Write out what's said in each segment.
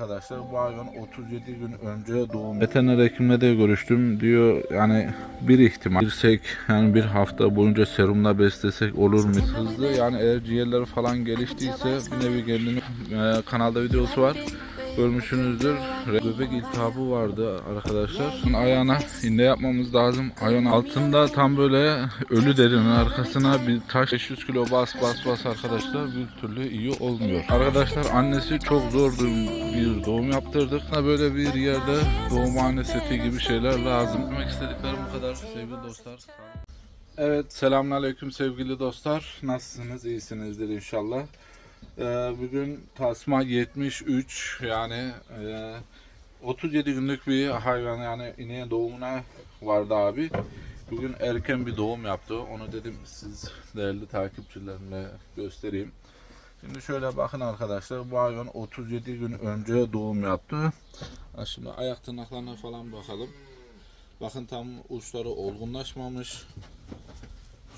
arkadaşlar. Bu hayvan 37 gün önce doğum. Veteriner hekimle de görüştüm. Diyor yani bir ihtimal girsek yani bir hafta boyunca serumla beslesek olur mu? Hızlı yani eğer ciğerleri falan geliştiyse bir nevi kendini e, kanalda videosu var. Görmüşsünüzdür. Göbek iltihabı vardı arkadaşlar. Ayağına iğne yapmamız lazım. Ayağın altında tam böyle ölü derinin arkasına bir taş 500 kilo bas bas bas arkadaşlar bir türlü iyi olmuyor. Arkadaşlar annesi çok zor bir doğum yaptırdık. Böyle bir yerde doğumhane seti gibi şeyler lazım. Demek istediklerim bu kadar sevgili dostlar. Evet selamünaleyküm sevgili dostlar. Nasılsınız? İyisinizdir inşallah. Ee, bugün tasma 73 yani e, 37 günlük bir hayvan yani ineğe doğumuna vardı abi. Bugün erken bir doğum yaptı. Onu dedim siz değerli takipçilerimle göstereyim. Şimdi şöyle bakın arkadaşlar bu hayvan 37 gün önce doğum yaptı. Şimdi ayak tırnaklarına falan bakalım. Bakın tam uçları olgunlaşmamış.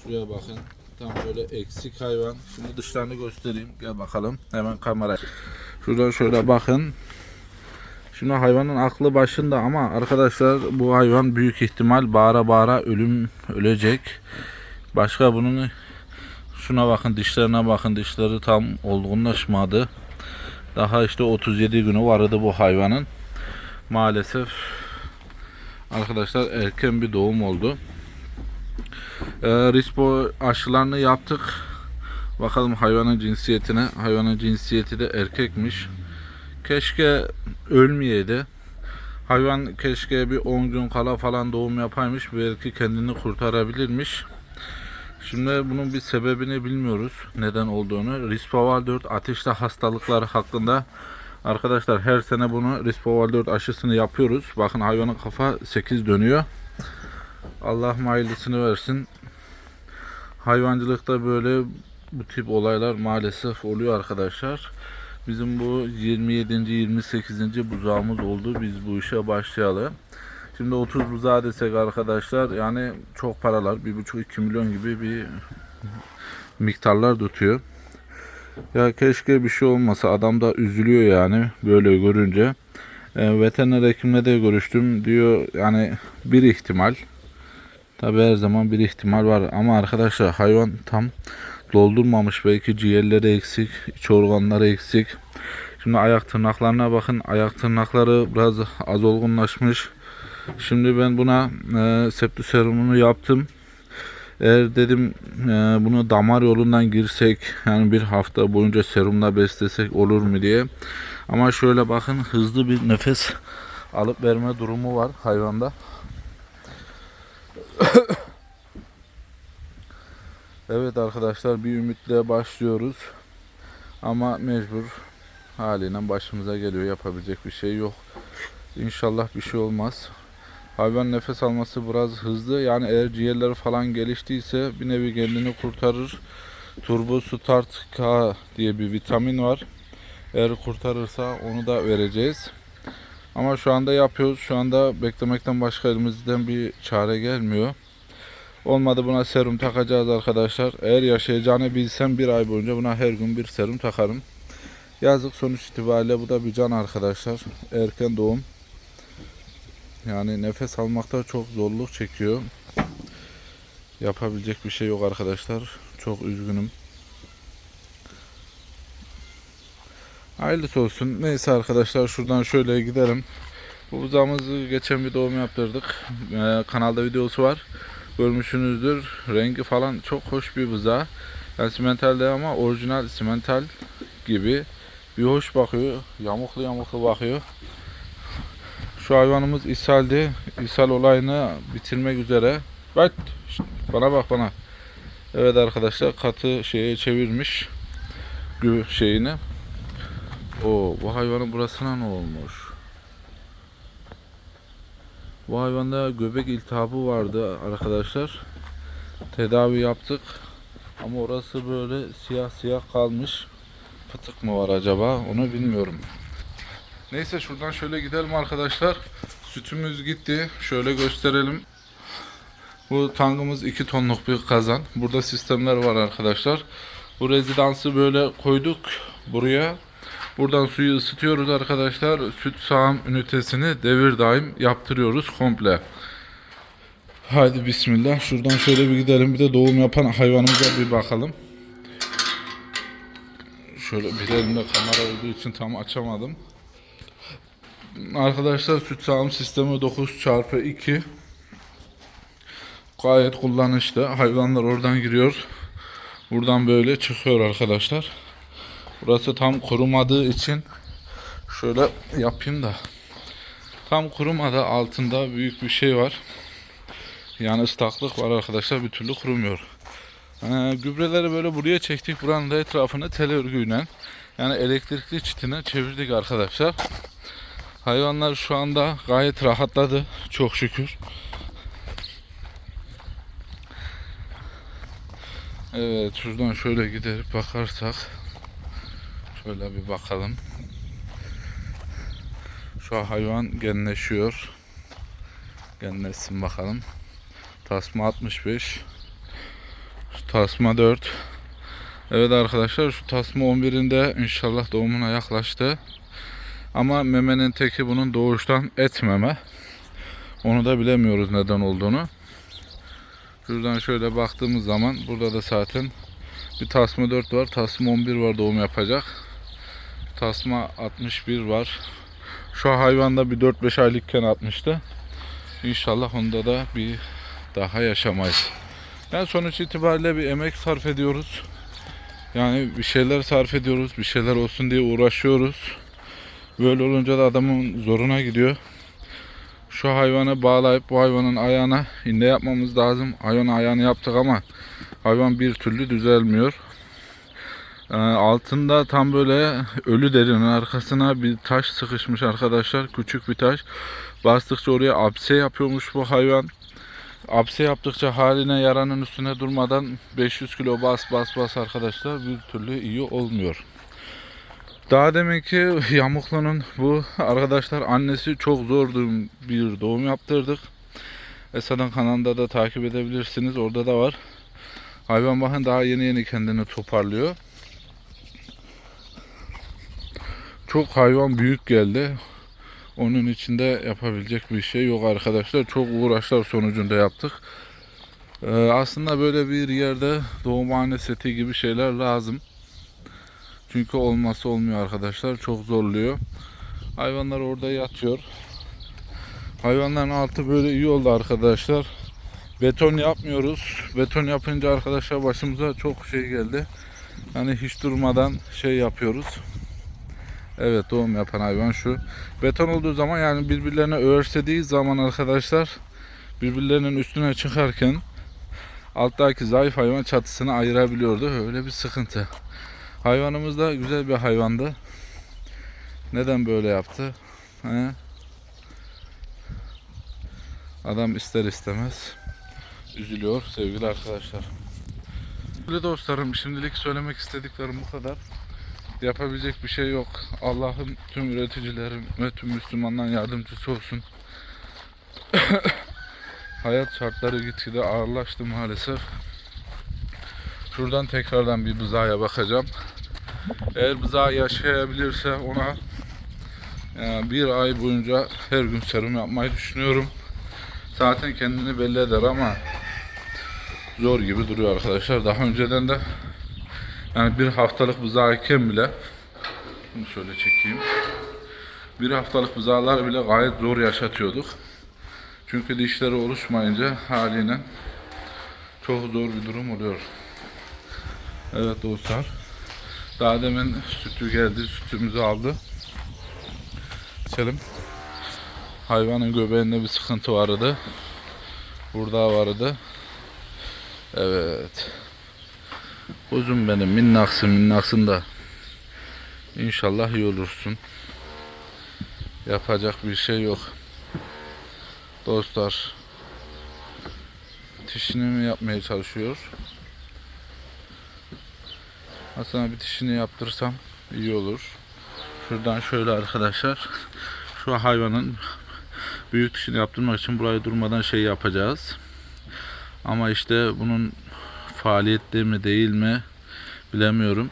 Şuraya bakın. Tam böyle eksik hayvan. Şimdi dışlarını göstereyim. Gel bakalım. Hemen kamera. Şurada şöyle bakın. Şimdi hayvanın aklı başında ama arkadaşlar bu hayvan büyük ihtimal bağıra bağıra ölüm ölecek. Başka bunun şuna bakın dişlerine bakın dişleri tam olgunlaşmadı. Daha işte 37 günü vardı bu hayvanın. Maalesef arkadaşlar erken bir doğum oldu. Ee, Rispo aşılarını yaptık. Bakalım hayvanın cinsiyetine. Hayvanın cinsiyeti de erkekmiş. Keşke ölmeyeydi. Hayvan keşke bir 10 gün kala falan doğum yapaymış. Belki kendini kurtarabilirmiş. Şimdi bunun bir sebebini bilmiyoruz. Neden olduğunu. Rispoval 4 ateşli hastalıklar hakkında Arkadaşlar her sene bunu Rispoval 4 aşısını yapıyoruz. Bakın hayvanın kafa 8 dönüyor. Allah hayırlısını versin. Hayvancılıkta böyle bu tip olaylar maalesef oluyor arkadaşlar. Bizim bu 27. 28. buzağımız oldu. Biz bu işe başlayalım. Şimdi 30 buzağı desek arkadaşlar yani çok paralar 1,5-2 milyon gibi bir miktarlar tutuyor. Ya keşke bir şey olmasa adam da üzülüyor yani böyle görünce. E, veteriner hekimle de görüştüm diyor yani bir ihtimal Tabi her zaman bir ihtimal var ama arkadaşlar hayvan tam doldurmamış belki ciğerleri eksik, iç organları eksik. Şimdi ayak tırnaklarına bakın. Ayak tırnakları biraz az olgunlaşmış. Şimdi ben buna e, septü serumunu yaptım. Eğer dedim e, bunu damar yolundan girsek yani bir hafta boyunca serumla beslesek olur mu diye. Ama şöyle bakın hızlı bir nefes alıp verme durumu var hayvanda. Evet arkadaşlar bir ümitle başlıyoruz. Ama mecbur haliyle başımıza geliyor. Yapabilecek bir şey yok. İnşallah bir şey olmaz. Hayvan nefes alması biraz hızlı. Yani eğer ciğerleri falan geliştiyse bir nevi kendini kurtarır. Turbo Start K diye bir vitamin var. Eğer kurtarırsa onu da vereceğiz. Ama şu anda yapıyoruz. Şu anda beklemekten başka elimizden bir çare gelmiyor. Olmadı buna serum takacağız arkadaşlar. Eğer yaşayacağını bilsem bir ay boyunca buna her gün bir serum takarım. Yazık sonuç itibariyle bu da bir can arkadaşlar. Erken doğum. Yani nefes almakta çok zorluk çekiyor. Yapabilecek bir şey yok arkadaşlar. Çok üzgünüm. Hayırlısı olsun. Neyse arkadaşlar şuradan şöyle gidelim. Bu buzağımızı geçen bir doğum yaptırdık. Ee, kanalda videosu var. Görmüşsünüzdür. Rengi falan çok hoş bir buzağı. Yani simental değil ama orijinal simental gibi. Bir hoş bakıyor. Yamuklu yamuklu bakıyor. Şu hayvanımız ishaldi. İshal olayını bitirmek üzere. Bak bana bak bana. Evet arkadaşlar katı şeye çevirmiş. Gü şeyini. O bu hayvanın burasına ne olmuş? Bu hayvanda göbek iltihabı vardı arkadaşlar. Tedavi yaptık. Ama orası böyle siyah siyah kalmış. Fıtık mı var acaba? Onu bilmiyorum. Neyse şuradan şöyle gidelim arkadaşlar. Sütümüz gitti. Şöyle gösterelim. Bu tankımız 2 tonluk bir kazan. Burada sistemler var arkadaşlar. Bu rezidansı böyle koyduk buraya. Buradan suyu ısıtıyoruz arkadaşlar. Süt sağım ünitesini devir daim yaptırıyoruz komple. Hadi bismillah. Şuradan şöyle bir gidelim. Bir de doğum yapan hayvanımıza bir bakalım. Şöyle bir elimde kamera olduğu için tam açamadım. Arkadaşlar süt sağım sistemi 9 çarpı 2 gayet kullanışlı. Hayvanlar oradan giriyor. Buradan böyle çıkıyor arkadaşlar. Burası tam kurumadığı için şöyle yapayım da tam kurumadı altında büyük bir şey var. Yani ıslaklık var arkadaşlar bir türlü kurumuyor. Ee, gübreleri böyle buraya çektik. Buranın da etrafını tel örgüyle yani elektrikli çitine çevirdik arkadaşlar. Hayvanlar şu anda gayet rahatladı. Çok şükür. Evet şuradan şöyle giderip bakarsak şöyle bir bakalım. Şu an hayvan genleşiyor. Genleşsin bakalım. Tasma 65. Şu tasma 4. Evet arkadaşlar şu tasma 11'inde inşallah doğumuna yaklaştı. Ama memenin teki bunun doğuştan etmeme. Onu da bilemiyoruz neden olduğunu. Şuradan şöyle baktığımız zaman burada da zaten bir tasma 4 var. Tasma 11 var doğum yapacak. Tasma 61 var. Şu hayvanda bir 4-5 aylıkken atmıştı. İnşallah onda da bir daha yaşamayız. Yani sonuç itibariyle bir emek sarf ediyoruz. Yani bir şeyler sarf ediyoruz. Bir şeyler olsun diye uğraşıyoruz. Böyle olunca da adamın zoruna gidiyor. Şu hayvanı bağlayıp bu hayvanın ayağına iğne yapmamız lazım. Hayvan ayağını yaptık ama hayvan bir türlü düzelmiyor. Ee, altında tam böyle ölü derinin arkasına bir taş sıkışmış arkadaşlar. Küçük bir taş. Bastıkça oraya apse yapıyormuş bu hayvan. Apse yaptıkça haline yaranın üstüne durmadan 500 kilo bas bas bas arkadaşlar bir türlü iyi olmuyor. Daha deminki Yamuklu'nun bu arkadaşlar annesi çok zor bir doğum yaptırdık. Esad'ın kanalında da takip edebilirsiniz. Orada da var. Hayvan bakın daha yeni yeni kendini toparlıyor. Çok hayvan büyük geldi. Onun içinde yapabilecek bir şey yok arkadaşlar. Çok uğraşlar sonucunda yaptık. Ee, aslında böyle bir yerde doğumhane seti gibi şeyler lazım. Çünkü olmazsa olmuyor arkadaşlar. Çok zorluyor. Hayvanlar orada yatıyor. Hayvanların altı böyle iyi oldu arkadaşlar. Beton yapmıyoruz. Beton yapınca arkadaşlar başımıza çok şey geldi. Hani hiç durmadan şey yapıyoruz. Evet doğum yapan hayvan şu. Beton olduğu zaman yani birbirlerine örselediği zaman arkadaşlar birbirlerinin üstüne çıkarken alttaki zayıf hayvan çatısını ayırabiliyordu. Öyle bir sıkıntı. Hayvanımız da güzel bir hayvandı. Neden böyle yaptı? He? Adam ister istemez üzülüyor sevgili arkadaşlar. Sevgili dostlarım şimdilik söylemek istediklerim bu kadar. Yapabilecek bir şey yok. Allah'ım tüm üreticilerin ve tüm Müslümanların yardımcısı olsun. Hayat şartları gitgide ağırlaştı maalesef. Şuradan tekrardan bir bızaya bakacağım. Eğer bıza yaşayabilirse ona e, bir ay boyunca her gün serum yapmayı düşünüyorum. Zaten kendini belli eder ama zor gibi duruyor arkadaşlar. Daha önceden de yani bir haftalık bızayken bile bunu şöyle çekeyim. Bir haftalık bızalar bile gayet zor yaşatıyorduk. Çünkü dişleri oluşmayınca haliyle çok zor bir durum oluyor. Evet dostlar. Daha demin sütü geldi. Sütümüzü aldı. İçelim. Hayvanın göbeğinde bir sıkıntı vardı. Burada vardı. Evet. Uzun benim minnaksın minnaksın da. İnşallah iyi olursun. Yapacak bir şey yok. Dostlar. Dişini mi yapmaya çalışıyor? Aslında bir dişini yaptırsam iyi olur. Şuradan şöyle arkadaşlar. Şu hayvanın büyük dişini yaptırmak için burayı durmadan şey yapacağız. Ama işte bunun faaliyetli mi değil mi bilemiyorum.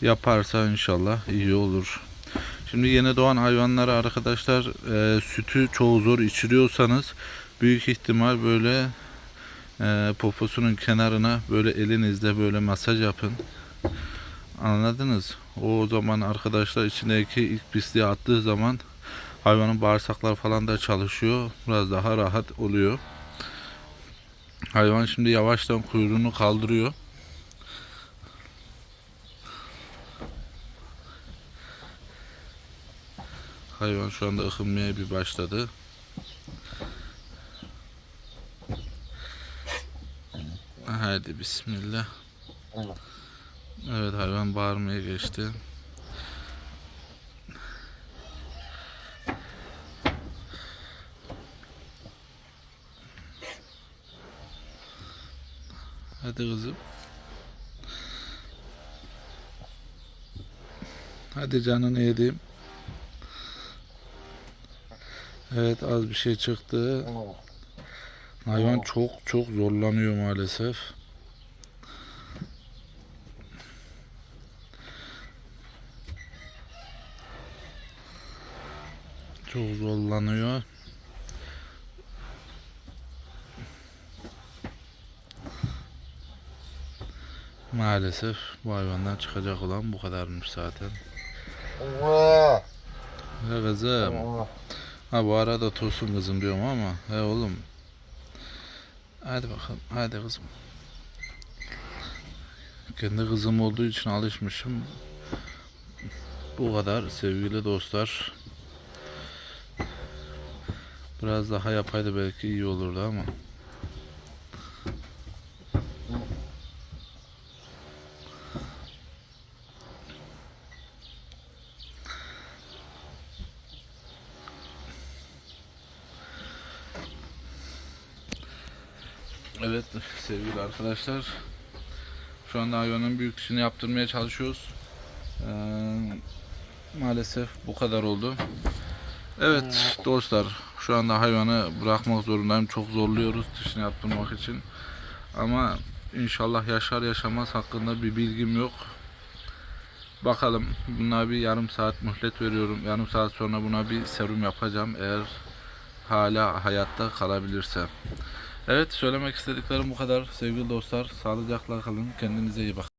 Yaparsa inşallah iyi olur. Şimdi yeni doğan hayvanlara arkadaşlar e, sütü çoğu zor içiriyorsanız büyük ihtimal böyle e, poposunun kenarına böyle elinizle böyle masaj yapın. Anladınız? O zaman arkadaşlar içindeki ilk pisliği attığı zaman hayvanın bağırsaklar falan da çalışıyor. Biraz daha rahat oluyor. Hayvan şimdi yavaştan kuyruğunu kaldırıyor. Hayvan şu anda ıkınmaya bir başladı. Hadi bismillah. Evet hayvan bağırmaya geçti. Hadi kızım. Hadi canını yedim. Evet az bir şey çıktı. Hayvan çok çok zorlanıyor maalesef. Çok zorlanıyor. Maalesef bu hayvandan çıkacak olan bu kadarmış zaten. Allah. He kızım. Allah. Ha bu arada tosun kızım diyorum ama he oğlum. Hadi bakalım hadi kızım. Kendi kızım olduğu için alışmışım. Bu kadar sevgili dostlar. Biraz daha yapaydı belki iyi olurdu ama. Evet sevgili arkadaşlar. Şu anda hayvanın büyük işini yaptırmaya çalışıyoruz. Ee, maalesef bu kadar oldu. Evet dostlar şu anda hayvanı bırakmak zorundayım. Çok zorluyoruz dişini yaptırmak için. Ama inşallah yaşar yaşamaz hakkında bir bilgim yok. Bakalım buna bir yarım saat mühlet veriyorum. Yarım saat sonra buna bir serum yapacağım eğer hala hayatta kalabilirse. Evet söylemek istediklerim bu kadar sevgili dostlar. Sağlıcakla kalın. Kendinize iyi bakın.